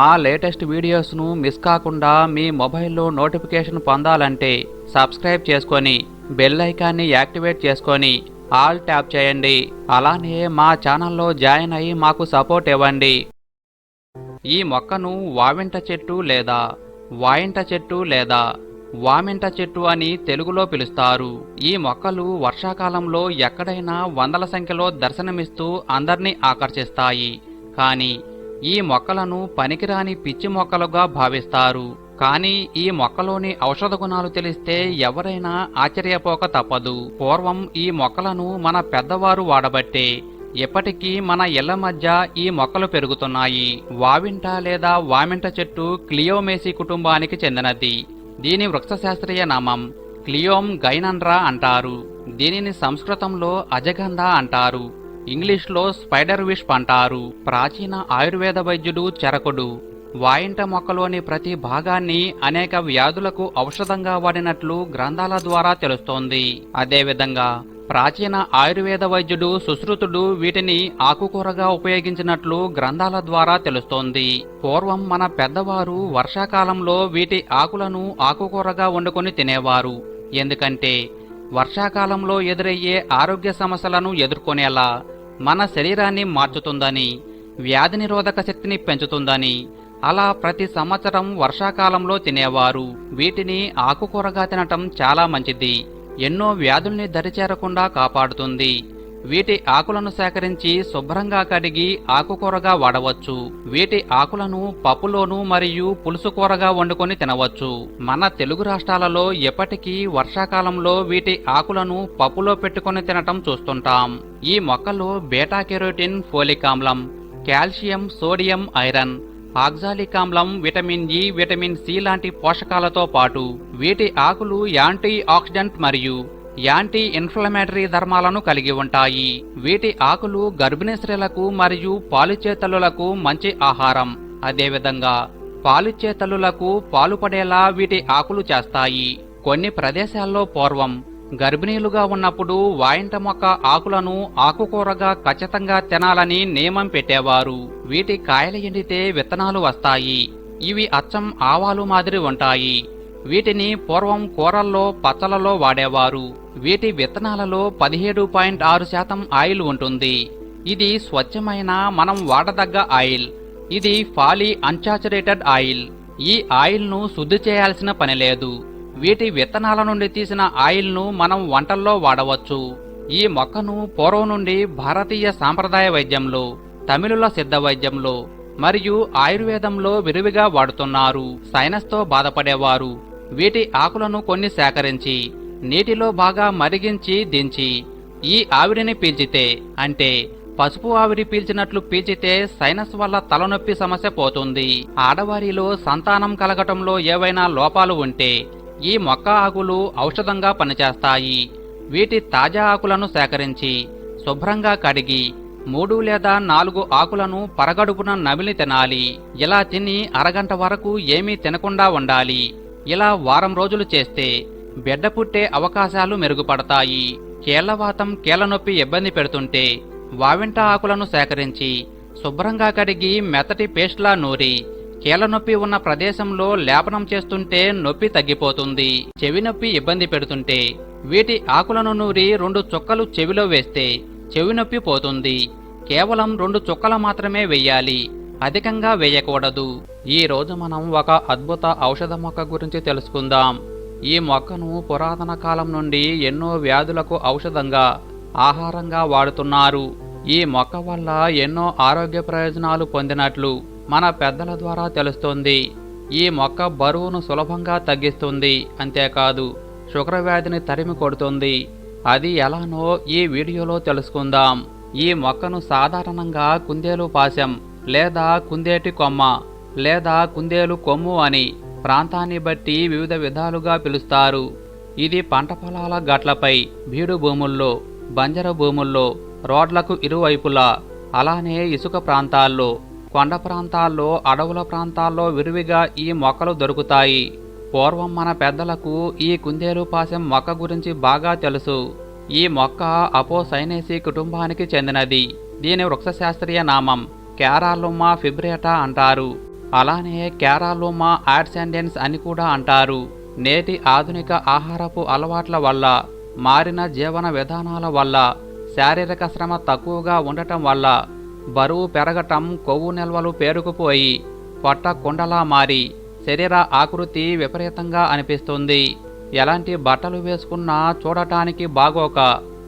మా latest వీడియోస్ను miss కాకుండా మీ మొబైల్లో నోటిఫికేషన్ పొందాలంటే సబ్స్క్రైబ్ చేసుకొని బెల్ ఐకాన్ని యాక్టివేట్ చేసుకొని ఆల్ ట్యాప్ చేయండి. అలానే మా ఛానల్లో జాయిన్ అయ్యి మాకు సపోర్ట్ ఇవ్వండి. ఈ మొక్కను వావింట చెట్టు లేదా వాయింట చెట్టు లేదా వామింట చెట్టు అని తెలుగులో పిలుస్తారు. ఈ మొక్కలు వర్షాకాలంలో ఎక్కడైనా వందల సంఖ్యలో దర్శనమిస్తూ అందర్నీ ఆకర్షిస్తాయి. కానీ ఈ మొక్కలను పనికిరాని పిచ్చి మొక్కలుగా భావిస్తారు. కానీ ఈ మొక్కలోని ఔషధ గుణాలు తెలిస్తే ఎవరైనా ఆశ్చర్యపోక తప్పదు. పూర్వం ఈ మొక్కలను మన పెద్దవారు వాడబట్టే. ఇప్పటికీ మన ఇళ్ళ మధ్య ఈ మొక్కలు పెరుగుతున్నాయి. వావింట లేదా వామింట చెట్టు క్లియోమేసి కుటుంబానికి చెందినది. దీని వృక్షశాస్త్రీయ నామం క్లియోమ్ గైనన్రా అంటారు. దీనిని సంస్కృతంలో అజగంధ అంటారు. ఇంగ్లీష్లో స్పైడర్ విష్ అంటారు. ప్రాచీన ఆయుర్వేద వైద్యుడు చరకుడు. వాయింట మొక్కలోని ప్రతి భాగాన్ని అనేక వ్యాధులకు ఔషధంగా వాడినట్లు గ్రంథాల ద్వారా తెలుస్తోంది. అదేవిధంగా ప్రాచీన ఆయుర్వేద వైద్యుడు సుశ్రుతుడు వీటిని ఆకుకూరగా ఉపయోగించినట్లు గ్రంథాల ద్వారా తెలుస్తోంది. పూర్వం మన పెద్దవారు వర్షాకాలంలో వీటి ఆకులను ఆకుకూరగా వండుకొని తినేవారు. ఎందుకంటే వర్షాకాలంలో ఎదురయ్యే ఆరోగ్య సమస్యలను ఎదుర్కొనేలా మన శరీరాన్ని మార్చుతుందని వ్యాధి నిరోధక శక్తిని పెంచుతుందని అలా ప్రతి సంవత్సరం వర్షాకాలంలో తినేవారు. వీటిని ఆకుకూరగా తినటం చాలా మంచిది. ఎన్నో వ్యాధుల్ని దరిచేరకుండా కాపాడుతుంది. వీటి ఆకులను సేకరించి శుభ్రంగా కడిగి ఆకుకూరగా వాడవచ్చు. వీటి ఆకులను పప్పులోను మరియు పులుసు కూరగా వండుకొని తినవచ్చు. మన తెలుగు రాష్ట్రాలలో ఎప్పటికీ వర్షాకాలంలో వీటి ఆకులను పప్పులో పెట్టుకొని తినటం చూస్తుంటాం. ఈ మొక్కలో బేటా కెరోటిన్ ఫోలిక్ ఆమ్లం కాల్షియం సోడియం ఐరన్ ఆక్సాలిక్ ఆమ్లం విటమిన్ ఇ విటమిన్ సి లాంటి పోషకాలతో పాటు వీటి ఆకులు యాంటీ ఆక్సిడెంట్ మరియు యాంటీ ఇన్ఫ్లమేటరీ ధర్మాలను కలిగి ఉంటాయి. వీటి ఆకులు గర్భిణీ స్త్రీలకు మరియు పాలిచ్చే తల్లులకు మంచి ఆహారం. అదేవిధంగా పాలిచ్చే తల్లులకు పాలు పడేలా వీటి ఆకులు చేస్తాయి. కొన్ని ప్రదేశాల్లో పూర్వం గర్భిణీలుగా ఉన్నప్పుడు వాయింట మొక్క ఆకులను ఆకుకూరగా ఖచ్చితంగా తినాలని నియమం పెట్టేవారు. వీటి కాయలు ఎండితే విత్తనాలు వస్తాయి. ఇవి అచ్చం ఆవాలు మాదిరి ఉంటాయి. వీటిని పూర్వం కూరల్లో పచ్చలలో వాడేవారు. వీటి విత్తనాలలో పదిహేడు పాయింట్ ఆరు శాతం ఆయిల్ ఉంటుంది. ఇది స్వచ్ఛమైన మనం వాడదగ్గ ఆయిల్. ఇది ఫాలీ అన్సాచురేటెడ్ ఆయిల్. ఈ ఆయిల్ను శుద్ధి చేయాల్సిన పని లేదు. వీటి విత్తనాల నుండి తీసిన ఆయిల్ను మనం వంటల్లో వాడవచ్చు. ఈ మొక్కను పూర్వం నుండి భారతీయ సాంప్రదాయ వైద్యంలో తమిళుల సిద్ధ వైద్యంలో మరియు ఆయుర్వేదంలో విరివిగా వాడుతున్నారు. సైనస్తో బాధపడేవారు. వీటి ఆకులను కొన్ని సేకరించి నీటిలో బాగా మరిగించి దించి ఈ ఆవిరిని పీల్చితే అంటే పసుపు ఆవిరి పీల్చినట్లు పీల్చితే సైనస్ వల్ల తలనొప్పి సమస్య పోతుంది. ఆడవారిలో సంతానం కలగటంలో ఏవైనా లోపాలు ఉంటే ఈ మొక్క ఆకులు ఔషధంగా పనిచేస్తాయి. వీటి తాజా ఆకులను సేకరించి శుభ్రంగా కడిగి మూడు లేదా నాలుగు ఆకులను పరగడుపున నమిలి తినాలి. ఇలా తిని అరగంట వరకు ఏమీ తినకుండా ఉండాలి. ఇలా వారం రోజులు చేస్తే బిడ్డ పుట్టే అవకాశాలు మెరుగుపడతాయి. కీళ్ళవాతం కీళ్ళనొప్పి ఇబ్బంది పెడుతుంటే వావింట ఆకులను సేకరించి శుభ్రంగా కడిగి మెత్తటి పేస్ట్లా నూరి కీళ్ళనొప్పి ఉన్న ప్రదేశంలో లేపనం చేస్తుంటే నొప్పి తగ్గిపోతుంది. చెవి నొప్పి ఇబ్బంది పెడుతుంటే వీటి ఆకులను నూరి రెండు చుక్కలు చెవిలో వేస్తే చెవి నొప్పి పోతుంది. కేవలం రెండు చుక్కలు మాత్రమే వెయ్యాలి అధికంగా వేయకూడదు. ఈ రోజు మనం ఒక అద్భుత ఔషధ మొక్క గురించి తెలుసుకుందాం. ఈ మొక్కను పురాతన కాలం నుండి ఎన్నో వ్యాధులకు ఔషధంగా ఆహారంగా వాడుతున్నారు. ఈ మొక్క వల్ల ఎన్నో ఆరోగ్య ప్రయోజనాలు పొందినట్లు మన పెద్దల ద్వారా తెలుస్తుంది. ఈ మొక్క బరువును సులభంగా తగ్గిస్తుంది అంతేకాదు శుక్రవ్యాధిని వ్యాధిని తరిమి కొడుతుంది. అది ఎలానో ఈ వీడియోలో తెలుసుకుందాం. ఈ మొక్కను సాధారణంగా కుందేలు పాశం లేదా కుందేటి కొమ్మ లేదా కుందేలు కొమ్ము అని ప్రాంతాన్ని బట్టి వివిధ విధాలుగా పిలుస్తారు. ఇది పంట పొలాల గట్లపై బీడు భూముల్లో బంజర భూముల్లో రోడ్లకు ఇరువైపులా అలానే ఇసుక ప్రాంతాల్లో కొండ ప్రాంతాల్లో అడవుల ప్రాంతాల్లో విరివిగా ఈ మొక్కలు దొరుకుతాయి. పూర్వం మన పెద్దలకు ఈ కుందేలు పాశం మొక్క గురించి బాగా తెలుసు. ఈ మొక్క అపోసైనేసి కుటుంబానికి చెందినది. దీని వృక్షశాస్త్రీయ నామం క్యారాలుమా ఫిబ్రేటా అంటారు. అలానే క్యారాలోమా యాడ్సెండెన్స్ అని కూడా అంటారు. నేటి ఆధునిక ఆహారపు అలవాట్ల వల్ల మారిన జీవన విధానాల వల్ల శారీరక శ్రమ తక్కువగా ఉండటం వల్ల బరువు పెరగటం కొవ్వు నిల్వలు పేరుకుపోయి పొట్ట కుండలా మారి శరీర ఆకృతి విపరీతంగా అనిపిస్తుంది. ఎలాంటి బట్టలు వేసుకున్నా చూడటానికి బాగోక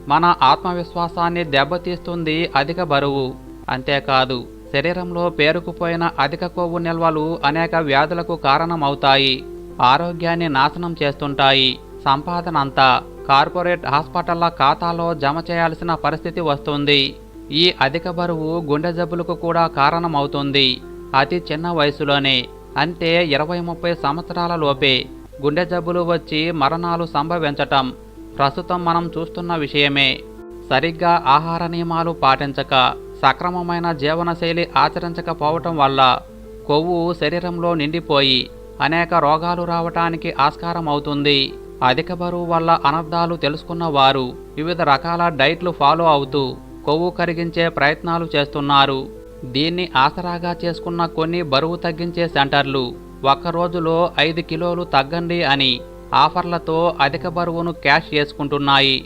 మన ఆత్మవిశ్వాసాన్ని దెబ్బతీస్తుంది అధిక బరువు. అంతేకాదు శరీరంలో పేరుకుపోయిన అధిక కొవ్వు నిల్వలు అనేక వ్యాధులకు కారణమవుతాయి. ఆరోగ్యాన్ని నాశనం చేస్తుంటాయి. సంపాదన అంతా కార్పొరేట్ హాస్పిటళ్ళ ఖాతాలో జమ చేయాల్సిన పరిస్థితి వస్తుంది. ఈ అధిక బరువు గుండె జబ్బులకు కూడా కారణమవుతుంది. అతి చిన్న వయసులోనే అంటే ఇరవై ముప్పై సంవత్సరాల లోపే గుండె జబ్బులు వచ్చి మరణాలు సంభవించటం ప్రస్తుతం మనం చూస్తున్న విషయమే. సరిగ్గా ఆహార నియమాలు పాటించక సక్రమమైన జీవనశైలి ఆచరించకపోవటం వల్ల కొవ్వు శరీరంలో నిండిపోయి అనేక రోగాలు రావటానికి ఆస్కారం అవుతుంది అధిక బరువు వల్ల అనర్థాలు తెలుసుకున్న వారు వివిధ రకాల డైట్లు ఫాలో అవుతూ కొవ్వు కరిగించే ప్రయత్నాలు చేస్తున్నారు. దీన్ని ఆసరాగా చేసుకున్న కొన్ని బరువు తగ్గించే సెంటర్లు ఒక్క రోజులో ఐదు కిలోలు తగ్గండి అని ఆఫర్లతో అధిక బరువును క్యాష్ చేసుకుంటున్నాయి.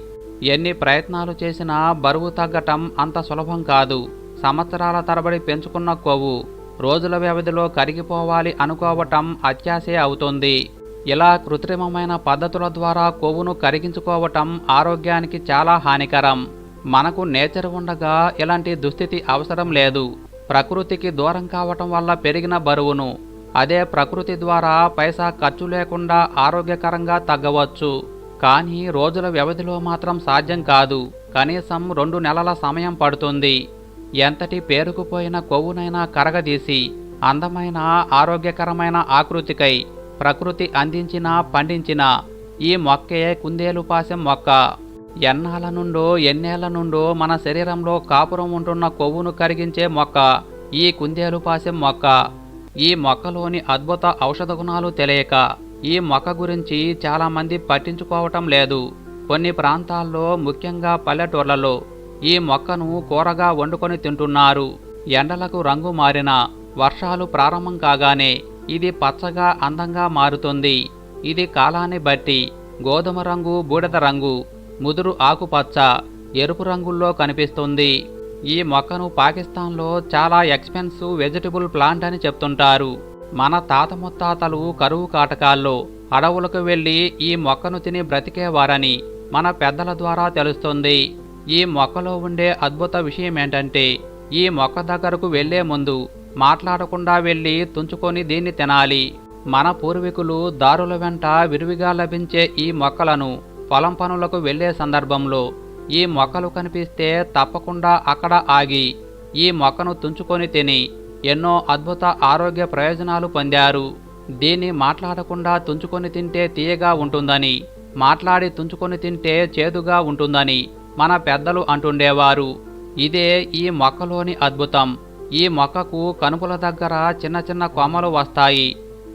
ఎన్ని ప్రయత్నాలు చేసినా బరువు తగ్గటం అంత సులభం కాదు. సంవత్సరాల తరబడి పెంచుకున్న కొవ్వు రోజుల వ్యవధిలో కరిగిపోవాలి అనుకోవటం అత్యాశే అవుతుంది. ఇలా కృత్రిమమైన పద్ధతుల ద్వారా కొవ్వును కరిగించుకోవటం ఆరోగ్యానికి చాలా హానికరం. మనకు నేచర్ ఉండగా ఇలాంటి దుస్థితి అవసరం లేదు. ప్రకృతికి దూరం కావటం వల్ల పెరిగిన బరువును అదే ప్రకృతి ద్వారా పైసా ఖర్చు లేకుండా ఆరోగ్యకరంగా తగ్గవచ్చు. కానీ రోజుల వ్యవధిలో మాత్రం సాధ్యం కాదు. కనీసం రెండు నెలల సమయం పడుతుంది. ఎంతటి పేరుకుపోయిన కొవ్వునైనా కరగదీసి అందమైన ఆరోగ్యకరమైన ఆకృతికై ప్రకృతి అందించిన పండించిన ఈ మొక్కే కుందేలుపాసెం మొక్క. ఎన్నాళ్ళ నుండో ఎన్నేళ్ళ నుండో మన శరీరంలో కాపురం ఉంటున్న కొవ్వును కరిగించే మొక్క ఈ కుందేలుపాసెం మొక్క. ఈ మొక్కలోని అద్భుత ఔషధ గుణాలు తెలియక ఈ మొక్క గురించి చాలామంది పట్టించుకోవటం లేదు. కొన్ని ప్రాంతాల్లో ముఖ్యంగా పల్లెటూర్లలో ఈ మొక్కను కూరగా వండుకొని తింటున్నారు. ఎండలకు రంగు మారిన వర్షాలు ప్రారంభం కాగానే ఇది పచ్చగా అందంగా మారుతుంది. ఇది కాలాన్ని బట్టి గోధుమ రంగు బూడిద రంగు ముదురు ఆకుపచ్చ ఎరుపు రంగుల్లో కనిపిస్తుంది. ఈ మొక్కను పాకిస్తాన్లో చాలా ఎక్స్పెన్సివ్ వెజిటబుల్ ప్లాంట్ అని చెప్తుంటారు. మన తాత ముత్తాతలు కరువు కాటకాల్లో అడవులకు వెళ్ళి ఈ మొక్కను తిని బ్రతికేవారని మన పెద్దల ద్వారా తెలుస్తుంది. ఈ మొక్కలో ఉండే అద్భుత విషయం ఏంటంటే ఈ మొక్క దగ్గరకు వెళ్ళే ముందు మాట్లాడకుండా వెళ్ళి తుంచుకొని దీన్ని తినాలి. మన పూర్వీకులు దారుల వెంట విరివిగా లభించే ఈ మొక్కలను పొలం పనులకు వెళ్ళే సందర్భంలో ఈ మొక్కలు కనిపిస్తే తప్పకుండా అక్కడ ఆగి ఈ మొక్కను తుంచుకొని తిని ఎన్నో అద్భుత ఆరోగ్య ప్రయోజనాలు పొందారు. దీన్ని మాట్లాడకుండా తుంచుకొని తింటే తీయగా ఉంటుందని మాట్లాడి తుంచుకొని తింటే చేదుగా ఉంటుందని మన పెద్దలు అంటుండేవారు. ఇదే ఈ మొక్కలోని అద్భుతం. ఈ మొక్కకు కనుపుల దగ్గర చిన్న చిన్న కొమ్మలు వస్తాయి.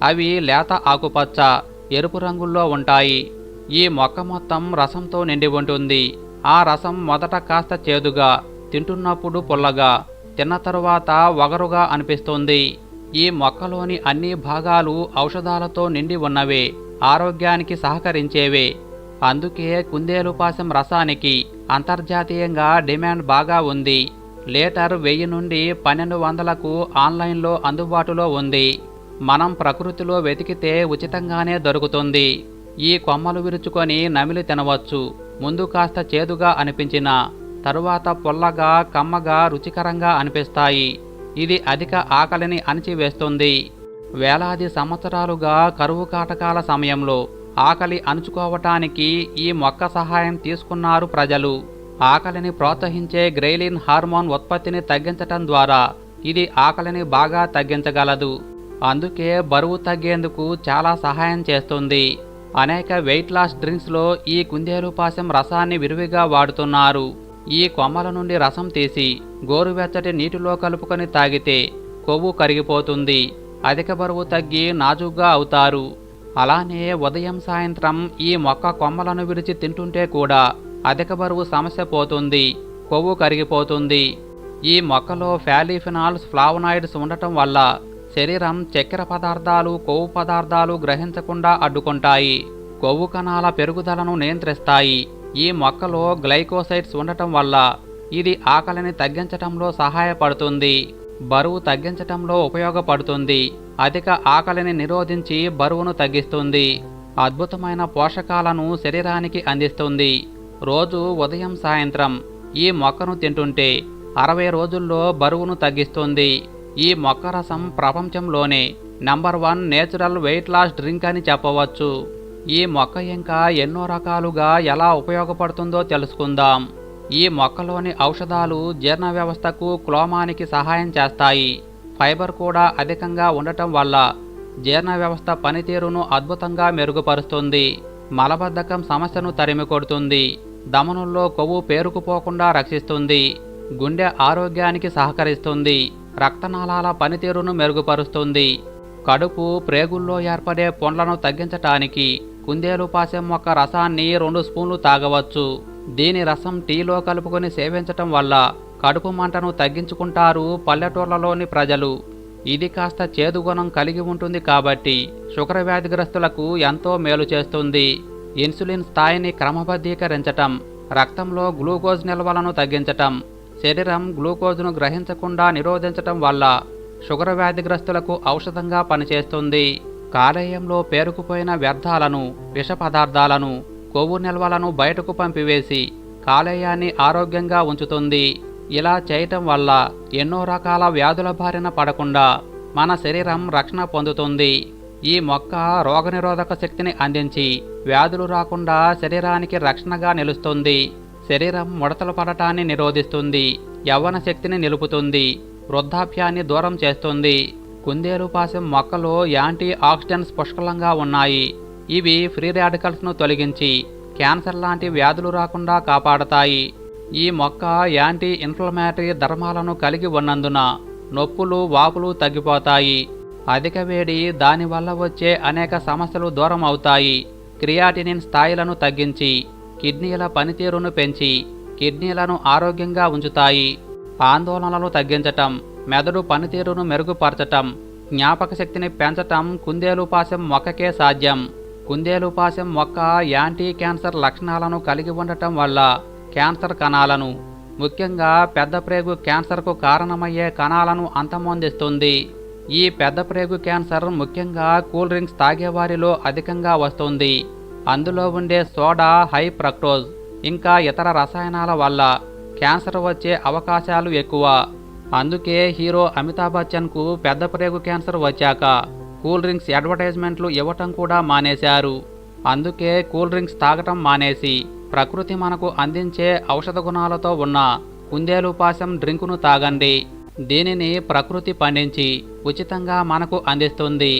అవి లేత ఆకుపచ్చ ఎరుపు రంగుల్లో ఉంటాయి. ఈ మొక్క మొత్తం రసంతో నిండి ఉంటుంది. ఆ రసం మొదట కాస్త చేదుగా తింటున్నప్పుడు పుల్లగా తిన్న తరువాత వగరుగా అనిపిస్తుంది. ఈ మొక్కలోని అన్ని భాగాలు ఔషధాలతో నిండి ఉన్నవే ఆరోగ్యానికి సహకరించేవే. అందుకే కుందేలుపాసం రసానికి అంతర్జాతీయంగా డిమాండ్ బాగా ఉంది. లీటర్ వెయ్యి నుండి పన్నెండు వందలకు ఆన్లైన్లో అందుబాటులో ఉంది. మనం ప్రకృతిలో వెతికితే ఉచితంగానే దొరుకుతుంది. ఈ కొమ్మలు విరుచుకొని నమిలి తినవచ్చు. ముందు కాస్త చేదుగా అనిపించిన తరువాత పొల్లగా కమ్మగా రుచికరంగా అనిపిస్తాయి. ఇది అధిక ఆకలిని అణిచివేస్తుంది. వేలాది సంవత్సరాలుగా కరువు కాటకాల సమయంలో ఆకలి అణుచుకోవటానికి ఈ మొక్క సహాయం తీసుకున్నారు ప్రజలు. ఆకలిని ప్రోత్సహించే గ్రెయిలిన్ హార్మోన్ ఉత్పత్తిని తగ్గించటం ద్వారా ఇది ఆకలిని బాగా తగ్గించగలదు. అందుకే బరువు తగ్గేందుకు చాలా సహాయం చేస్తుంది. అనేక వెయిట్ లాస్ డ్రింక్స్లో ఈ కుందేలు పాశం రసాన్ని విరివిగా వాడుతున్నారు. ఈ కొమ్మల నుండి రసం తీసి గోరువెచ్చటి నీటిలో కలుపుకొని తాగితే కొవ్వు కరిగిపోతుంది అధిక బరువు తగ్గి నాజుగ్గా అవుతారు. అలానే ఉదయం సాయంత్రం ఈ మొక్క కొమ్మలను విరిచి తింటుంటే కూడా అధిక బరువు సమస్య పోతుంది కొవ్వు కరిగిపోతుంది. ఈ మొక్కలో ఫ్యాలీఫినాల్స్ ఫ్లావనాయిడ్స్ ఉండటం వల్ల శరీరం చక్కెర పదార్థాలు కొవ్వు పదార్థాలు గ్రహించకుండా అడ్డుకుంటాయి. కొవ్వు కణాల పెరుగుదలను నియంత్రిస్తాయి. ఈ మొక్కలో గ్లైకోసైడ్స్ ఉండటం వల్ల ఇది ఆకలిని తగ్గించటంలో సహాయపడుతుంది. బరువు తగ్గించటంలో ఉపయోగపడుతుంది. అధిక ఆకలిని నిరోధించి బరువును తగ్గిస్తుంది. అద్భుతమైన పోషకాలను శరీరానికి అందిస్తుంది. రోజు ఉదయం సాయంత్రం ఈ మొక్కను తింటుంటే అరవై రోజుల్లో బరువును తగ్గిస్తుంది. ఈ మొక్క రసం ప్రపంచంలోనే number one natural weight loss drink అని చెప్పవచ్చు. ఈ మొక్క ఇంకా ఎన్నో రకాలుగా ఎలా ఉపయోగపడుతుందో తెలుసుకుందాం. ఈ మొక్కలోని ఔషధాలు జీర్ణ వ్యవస్థకు క్లోమానికి సహాయం చేస్తాయి. ఫైబర్ కూడా అధికంగా ఉండటం వల్ల జీర్ణ వ్యవస్థ పనితీరును అద్భుతంగా మెరుగుపరుస్తుంది. మలబద్ధకం సమస్యను తరిమి కొడుతుంది. దమనుల్లో కొవ్వు పేరుకుపోకుండా రక్షిస్తుంది. గుండె ఆరోగ్యానికి సహకరిస్తుంది. రక్తనాళాల పనితీరును మెరుగుపరుస్తుంది. కడుపు ప్రేగుల్లో ఏర్పడే పొండ్లను తగ్గించటానికి కుందేలు పాసెం మొక్క రసాన్ని రెండు స్పూన్లు తాగవచ్చు. దీని రసం టీలో కలుపుకొని సేవించటం వల్ల కడుపు మంటను తగ్గించుకుంటారు పల్లెటూర్లలోని ప్రజలు. ఇది కాస్త చేదు గుణం కలిగి ఉంటుంది కాబట్టి షుగర్ వ్యాధిగ్రస్తులకు ఎంతో మేలు చేస్తుంది. ఇన్సులిన్ స్థాయిని క్రమబద్ధీకరించటం రక్తంలో గ్లూకోజ్ నిల్వలను తగ్గించటం శరీరం గ్లూకోజ్ను గ్రహించకుండా నిరోధించటం వల్ల షుగర్ వ్యాధిగ్రస్తులకు ఔషధంగా పనిచేస్తుంది. కాలేయంలో పేరుకుపోయిన వ్యర్థాలను విష పదార్థాలను కొవ్వు నిల్వలను బయటకు పంపివేసి కాలేయాన్ని ఆరోగ్యంగా ఉంచుతుంది. ఇలా చేయటం వల్ల ఎన్నో రకాల వ్యాధుల బారిన పడకుండా మన శరీరం రక్షణ పొందుతుంది. ఈ మొక్క రోగనిరోధక శక్తిని అందించి వ్యాధులు రాకుండా శరీరానికి రక్షణగా నిలుస్తుంది. శరీరం ముడతలు పడటాన్ని నిరోధిస్తుంది. యవ్వన శక్తిని నిలుపుతుంది. వృద్ధాప్యాన్ని దూరం చేస్తుంది. కుందేలు పాశం మొక్కలో యాంటీ ఆక్సిడెంట్స్ పుష్కలంగా ఉన్నాయి. ఇవి ఫ్రీ రాడికల్స్ను తొలగించి క్యాన్సర్ లాంటి వ్యాధులు రాకుండా కాపాడతాయి. ఈ మొక్క యాంటీ ఇన్ఫ్లమేటరీ ధర్మాలను కలిగి ఉన్నందున నొప్పులు వాపులు తగ్గిపోతాయి. అధిక వేడి దానివల్ల వచ్చే అనేక సమస్యలు దూరం అవుతాయి. క్రియాటినిన్ స్థాయిలను తగ్గించి కిడ్నీల పనితీరును పెంచి కిడ్నీలను ఆరోగ్యంగా ఉంచుతాయి. ఆందోళనలు తగ్గించటం మెదడు పనితీరును మెరుగుపరచటం జ్ఞాపక శక్తిని పెంచటం కుందేలుపాశం మొక్కకే సాధ్యం. కుందేలుపాశం మొక్క యాంటీ క్యాన్సర్ లక్షణాలను కలిగి ఉండటం వల్ల క్యాన్సర్ కణాలను ముఖ్యంగా పెద్ద ప్రేగు క్యాన్సర్కు కారణమయ్యే కణాలను అంతమొందిస్తుంది. ఈ పెద్ద ప్రేగు క్యాన్సర్ ముఖ్యంగా కూల్ డ్రింక్స్ తాగేవారిలో అధికంగా వస్తుంది. అందులో ఉండే సోడా హై ప్రక్టోజ్ ఇంకా ఇతర రసాయనాల వల్ల క్యాన్సర్ వచ్చే అవకాశాలు ఎక్కువ. అందుకే హీరో అమితాబ్ బచ్చన్కు పెద్ద ప్రేగు క్యాన్సర్ వచ్చాక కూల్ డ్రింక్స్ అడ్వర్టైజ్మెంట్లు ఇవ్వటం కూడా మానేశారు. అందుకే కూల్ డ్రింక్స్ తాగటం మానేసి ప్రకృతి మనకు అందించే ఔషధ గుణాలతో ఉన్న కుందేలుపాశం డ్రింకును తాగండి. దీనిని ప్రకృతి పండించి ఉచితంగా మనకు అందిస్తుంది.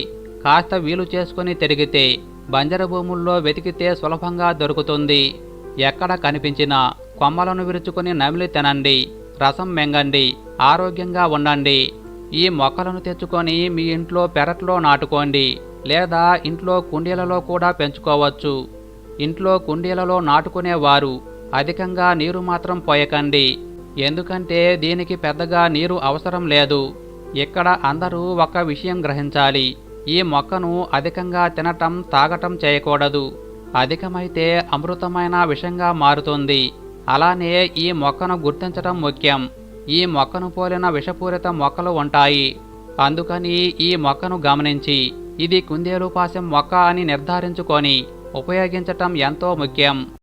కాస్త వీలు చేసుకుని తిరిగితే బంజర భూముల్లో వెతికితే సులభంగా దొరుకుతుంది. ఎక్కడ కనిపించినా కొమ్మలను విరుచుకుని నమిలి తినండి రసం మెంగండి ఆరోగ్యంగా ఉండండి. ఈ మొక్కలను తెచ్చుకొని మీ ఇంట్లో పెరట్లో నాటుకోండి లేదా ఇంట్లో కుండీలలో కూడా పెంచుకోవచ్చు. ఇంట్లో కుండీలలో నాటుకునేవారు అధికంగా నీరు మాత్రం పోయకండి. ఎందుకంటే దీనికి పెద్దగా నీరు అవసరం లేదు. ఇక్కడ అందరూ ఒక విషయం గ్రహించాలి. ఈ మొక్కను అధికంగా తినటం తాగటం చేయకూడదు. అధికమైతే అమృతమైన విషంగా మారుతుంది. అలానే ఈ మొక్కను గుర్తించటం ముఖ్యం. ఈ మొక్కను పోలిన విషపూరిత మొక్కలు ఉంటాయి. అందుకని ఈ మొక్కను గమనించి ఇది కుందేలు పాశం మొక్క అని నిర్ధారించుకొని ఉపయోగించటం ఎంతో ముఖ్యం.